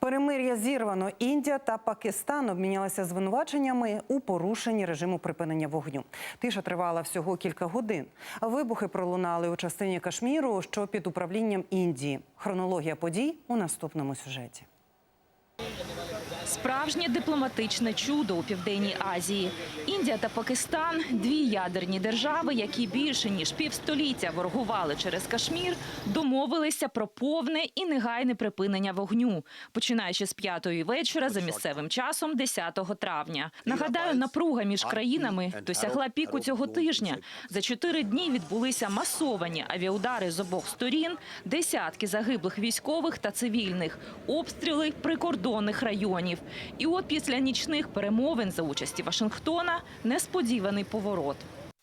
Перемир'я зірвано. Індія та Пакистан обмінялися звинуваченнями у порушенні режиму припинення вогню. Тиша тривала всього кілька годин. Вибухи пролунали у частині Кашміру, що під управлінням Індії. Хронологія подій у наступному сюжеті. Справжнє дипломатичне чудо у південній Азії. Індія та Пакистан дві ядерні держави, які більше ніж півстоліття ворогували через Кашмір, домовилися про повне і негайне припинення вогню, починаючи з п'ятої вечора за місцевим часом, 10 травня. Нагадаю, напруга між країнами досягла піку цього тижня. За чотири дні відбулися масовані авіаудари з обох сторін, десятки загиблих військових та цивільних, обстріли прикордонних районів. І от після нічних перемовин за участі Вашингтона несподіваний поворот.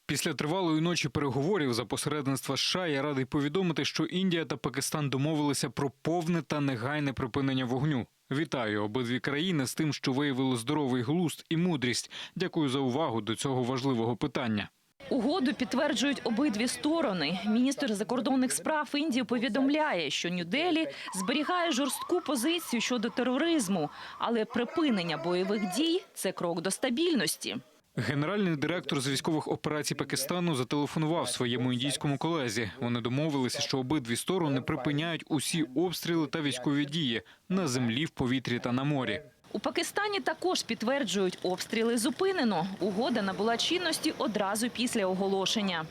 Після тривалої ночі переговорів за посередництва США я радий повідомити, що Індія та Пакистан домовилися про повне та негайне припинення вогню. Вітаю обидві країни з тим, що виявили здоровий глузд і мудрість. Дякую за увагу до цього важливого питання. Угоду підтверджують обидві сторони. Міністр закордонних справ Індії повідомляє, що Нью-Делі зберігає жорстку позицію щодо тероризму, але припинення бойових дій це крок до стабільності. Генеральний директор з військових операцій Пакистану зателефонував своєму індійському колезі. Вони домовилися, що обидві сторони припиняють усі обстріли та військові дії на землі, в повітрі та на морі. У Пакистані також підтверджують, обстріли зупинено. Угода набула чинності одразу після оголошення.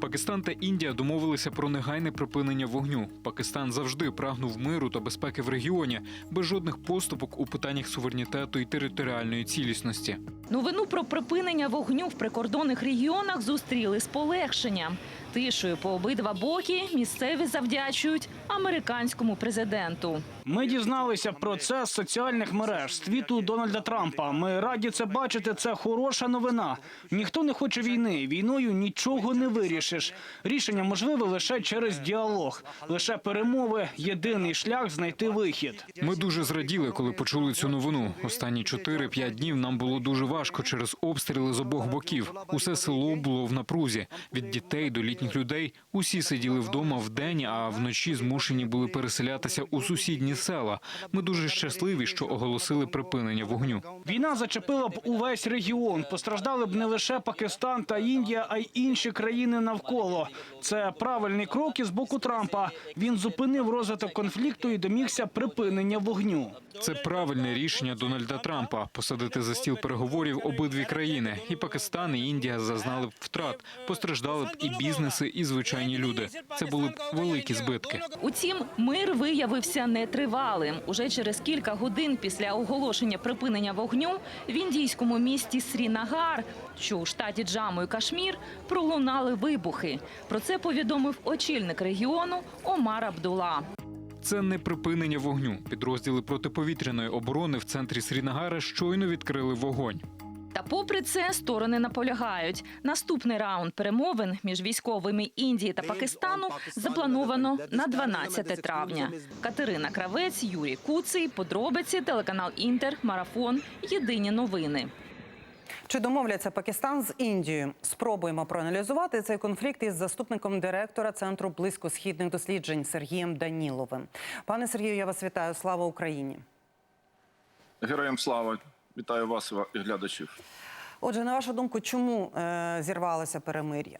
Пакистан та Індія домовилися про негайне припинення вогню. Пакистан завжди прагнув миру та безпеки в регіоні, без жодних поступок у питаннях суверенітету і територіальної цілісності. Новину про припинення вогню в прикордонних регіонах зустріли з полегшенням. Тишою по обидва боки місцеві завдячують американському президенту. Ми дізналися про це з соціальних мереж з твіту Дональда Трампа. Ми раді це бачити. Це хороша новина. Ніхто не хоче війни. Війною нічого не вирішиш. Рішення можливе лише через діалог, лише перемови. Єдиний шлях знайти вихід. Ми дуже зраділи, коли почули цю новину. Останні 4-5 днів нам було дуже важко через обстріли з обох боків. Усе село було в напрузі. Від дітей до літніх людей усі сиділи вдома вдень, а вночі змушені були переселятися у сусідні села. Ми дуже щасливі, що оголосили припинення вогню. Війна зачепила б увесь регіон. Постраждали б не лише Пакистан та Індія, а й інші країни навколо. Це правильний крок із боку Трампа. Він зупинив розвиток конфлікту і домігся припинення вогню. Це правильне рішення Дональда Трампа посадити за стіл переговорів обидві країни. І Пакистан, і Індія зазнали б втрат. Постраждали б і бізнеси, і звичайні люди. Це були б великі збитки. Утім, мир виявився нетривалим. Уже через кілька годин після оголошення припинення вогню в індійському місті Срінагар, що у штаті Джаму і Кашмір, пролунали вибухи. Про це повідомив очільник регіону Омар Абдула. Це не припинення вогню. Підрозділи протиповітряної оборони в центрі Срінагара щойно відкрили вогонь. Попри це сторони наполягають. Наступний раунд перемовин між військовими Індії та Пакистану заплановано на 12 травня. Катерина Кравець, Юрій Куций, подробиці, телеканал Інтер, Марафон. Єдині новини. Чи домовляться Пакистан з Індією? Спробуємо проаналізувати цей конфлікт із заступником директора центру близькосхідних досліджень Сергієм Даніловим. Пане Сергію, я вас вітаю. Слава Україні. Героям слава! Вітаю вас і глядачів. Отже, на вашу думку, чому е, зірвалося перемир'я?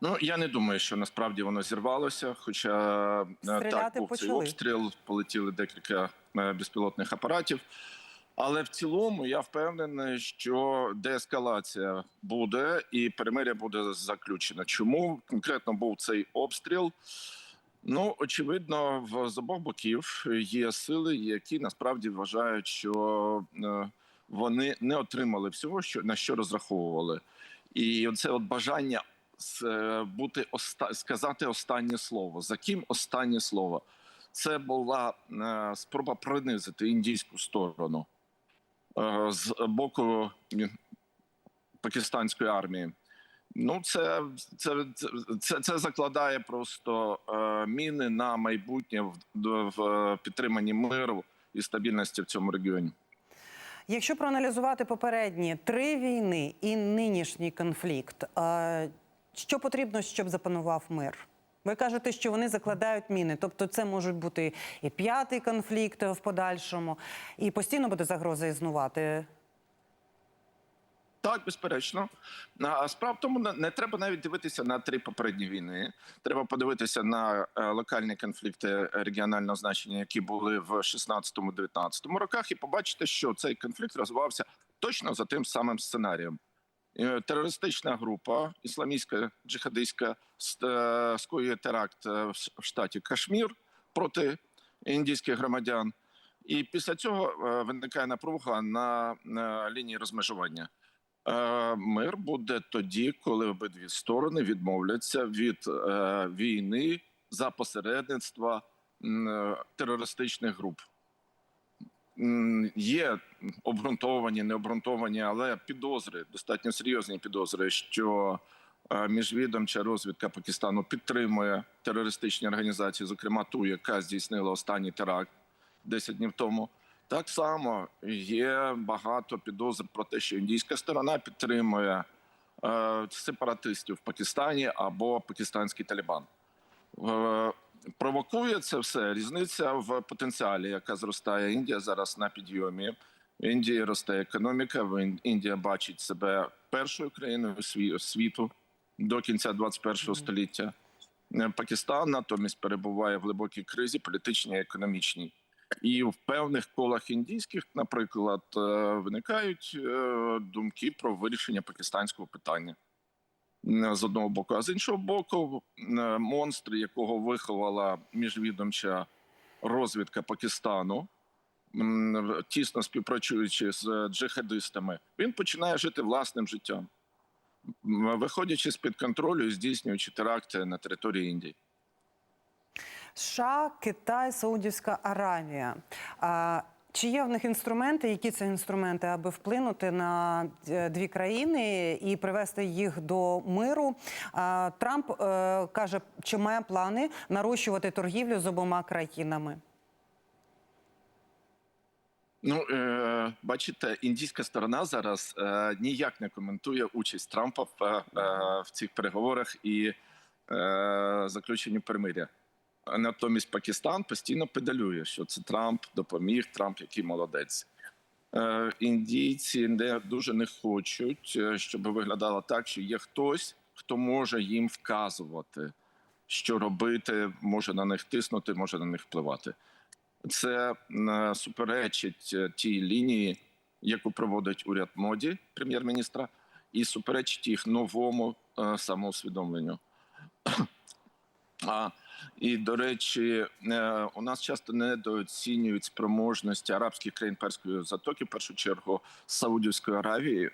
Ну я не думаю, що насправді воно зірвалося. Хоча е, Стріляти так був почали. цей обстріл, полетіли декілька е, безпілотних апаратів. Але в цілому я впевнений, що деескалація буде і перемиря буде заключено. Чому конкретно був цей обстріл? Ну очевидно, в з обох боків є сили, які насправді вважають, що е, вони не отримали всього, що на що розраховували, і це от бажання е, бути сказати останнє слово. За ким останнє слово? Це була е, спроба принизити індійську сторону з боку пакистанської армії. Ну, це, це, це, це, закладає просто е, міни на майбутнє в, в підтриманні миру і стабільності в цьому регіоні. Якщо проаналізувати попередні три війни і нинішній конфлікт, е, що потрібно, щоб запанував мир? Ви кажете, що вони закладають міни. Тобто, це можуть бути і п'ятий конфлікт в подальшому, і постійно буде загроза існувати. Так, безперечно. Справа в тому, не- треба навіть дивитися на три попередні війни. Треба подивитися на е, локальні конфлікти регіонального значення, які були в 16-19 роках, і побачити, що цей конфлікт розвивався точно за тим самим сценарієм. Е, Терористична група ісламістська джихадистська е, скоює теракт в штаті Кашмір проти індійських громадян. І після цього виникає напруга на, на лінії розмежування. Е, Мир буде тоді, коли обидві сторони відмовляться від е, війни за посередництва е, терористичних груп. Є обґрунтовані, необґрунтовані, але підозри, достатньо серйозні підозри, що міжвідомча розвідка Пакистану підтримує терористичні організації, зокрема ту, яка здійснила останній теракт 10 днів тому. Так само є багато підозр про те, що індійська сторона підтримує е, сепаратистів в Пакистані або пакистанський Талібан. Е, провокує це все різниця в потенціалі, яка зростає. Індія зараз на підйомі. В Індії росте економіка. Індія бачить себе першою країною світу до кінця 21 століття. Е, Пакистан натомість перебуває в глибокій кризі, політичній і економічній. І в певних колах індійських, наприклад, е, виникають е, думки про вирішення пакистанського питання Е, з одного боку, а з іншого боку, монстр, якого виховала міжвідомча розвідка Пакистану, тісно співпрацюючи з джихадистами, він починає жити власним життям, виходячи з під контролю і здійснюючи теракти на території Індії. США, Китай, Саудівська Аравія. Чи є в них інструменти? Які це інструменти, аби вплинути на е, дві країни і привести їх до миру? Трамп е, каже, чи має плани нарощувати торгівлю з обома країнами? Ну, е, бачите, індійська сторона зараз е, ніяк не коментує участь Трампа в, е, в цих переговорах і е, заключенні перемиря. Натомість Пакистан постійно педалює, що це Трамп допоміг, Трамп який молодець. Е, індійці не дуже не хочуть, е, щоб виглядало так, що є хтось, хто може їм вказувати, що робити, може на них тиснути, може на них впливати це е, суперечить тій лінії, яку проводить уряд моді прем'єр-міністра, і суперечить їх новому самоусвідомленню. А, і до речі, е, у нас часто недооцінюють спроможності арабських країн перської затоки, в першу чергу Саудівської Аравії,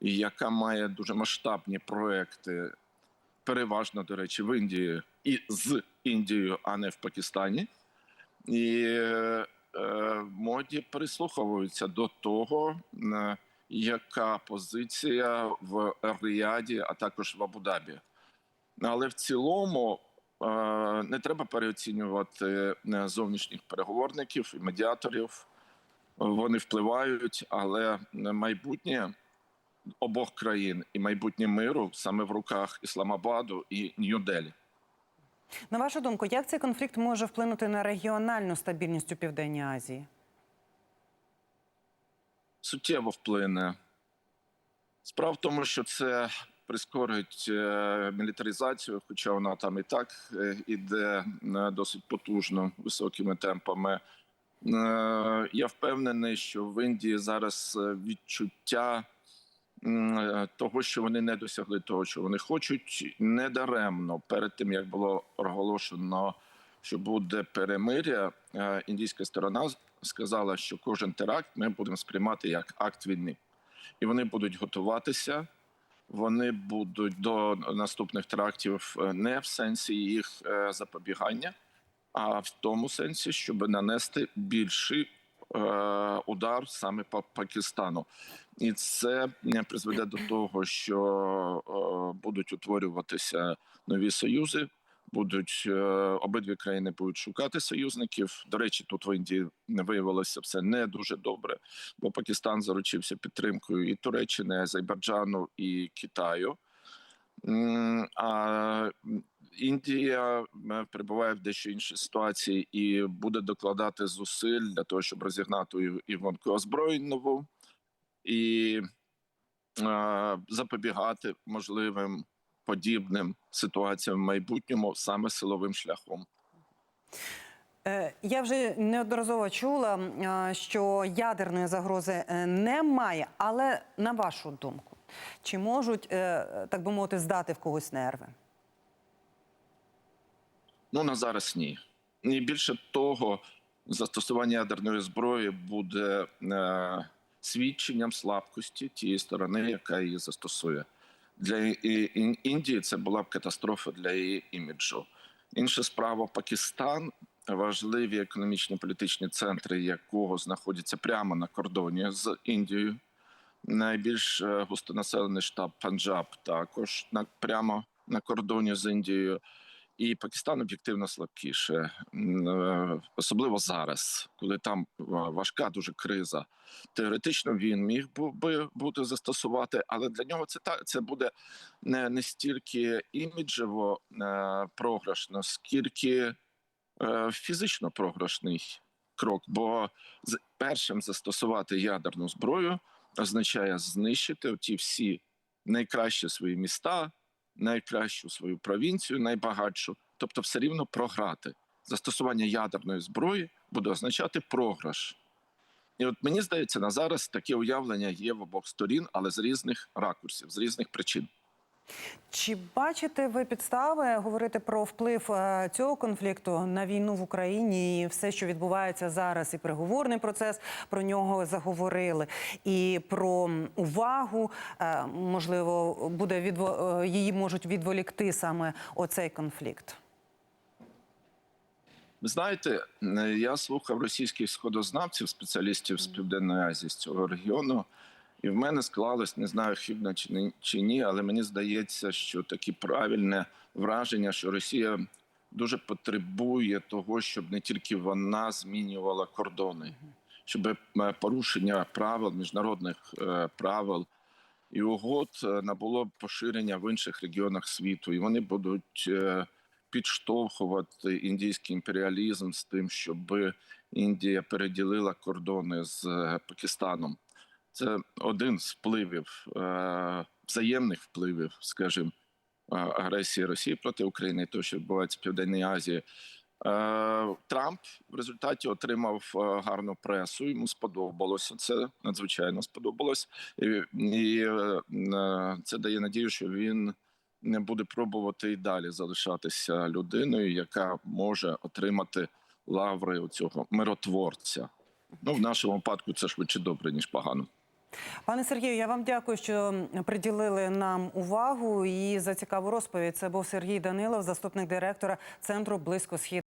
яка має дуже масштабні проекти, переважно, до речі, в Індії і з Індією, а не в Пакистані. І е, моді прислуховуються до того, е, яка позиція в Ріаді, а також в Абу-Дабі. Але в цілому е, не треба переоцінювати е, зовнішніх переговорників і медіаторів. Вони впливають, але майбутнє обох країн і майбутнє миру саме в руках Ісламабаду і Нью-Делі. На вашу думку, як цей конфлікт може вплинути на регіональну стабільність у Південній Азії? суттєво вплине. Справа в тому, що це прискорить е, мілітаризацію, хоча вона там і так е, іде е, досить потужно, високими темпами. Я впевнений, що в Індії зараз відчуття того, що вони не досягли того, що вони хочуть, недаремно перед тим як було оголошено, що буде перемиря, індійська сторона сказала, що кожен теракт ми будемо сприймати як акт війни, і вони будуть готуватися. Вони будуть до наступних терактів е, не в сенсі їх е, запобігання, а в тому сенсі, щоб нанести більший е, удар саме по Пакистану, і це призведе до того, що будуть утворюватися нові союзи. Будуть е, обидві країни будуть шукати союзників. До речі, тут в Індії виявилося все не дуже добре, бо Пакистан заручився підтримкою і Туреччини, і Азербайджану і Китаю. А Індія е, перебуває в дещо іншій ситуації і буде докладати зусиль для того, щоб розігнати Іванку озброєнь нову і е, запобігати можливим подібним ситуаціям в майбутньому саме силовим шляхом. Е, Я вже неодноразово чула, е, що ядерної загрози е, немає. Але на вашу думку, чи можуть, так би мовити, здати в когось нерви? Ну на зараз ні. І більше того, застосування ядерної зброї буде свідченням слабкості тієї сторони, яка її застосує. Для Індії це була б катастрофа для її іміджу. Інша справа Пакистан, важливі економічні політичні центри, якого знаходяться прямо на кордоні з Індією. Найбільш е, густонаселений штаб Панджаб також прямо на кордоні з Індією. І Пакистан об'єктивно слабкіше, е, особливо зараз, коли там е, важка дуже криза. Теоретично він міг би бути застосувати, але для нього це та це буде не, не стільки іміджево е, програшно, скільки фізично програшний крок. Бо першим застосувати ядерну зброю означає знищити ті всі найкращі свої міста, найкращу свою провінцію, найбагатшу, тобто все рівно програти. Застосування ядерної зброї буде означати програш. І от мені здається, на зараз таке уявлення є в обох сторін, але з різних ракурсів, з різних причин. Чи бачите ви підстави говорити про вплив е, цього конфлікту на війну в Україні і все, що відбувається зараз, і переговорний процес про нього заговорили, і про увагу е, можливо буде відво... е, її можуть відволікти саме оцей конфлікт? Ви знаєте, я слухав російських сходознавців, спеціалістів з Південної Азії з цього регіону, і в мене склалось, не знаю, хібно чи чи ні, але мені здається, що таке правильне враження, що Росія дуже потребує того, щоб не тільки вона змінювала кордони, щоб е, порушення правил, міжнародних е, правил і угод е, набуло поширення в інших регіонах світу, і вони будуть. підштовхувати індійський імперіалізм з тим, щоб Індія переділила кордони з Пакистаном. Це один з впливів, е, взаємних впливів, скажімо, агресії Росії проти України, того, що відбувається в Південній Азії. Е, Трамп в результаті отримав е, гарну пресу. Йому сподобалося це надзвичайно сподобалось, і, це дає надію, що він не буде пробувати і далі залишатися людиною, яка може отримати лаври цього миротворця. Ну в нашому випадку це швидше добре ніж погано. Пане Сергію, я вам дякую, що приділили нам увагу і за цікаву розповідь. Це був Сергій Данилов, заступник директора центру близько схід.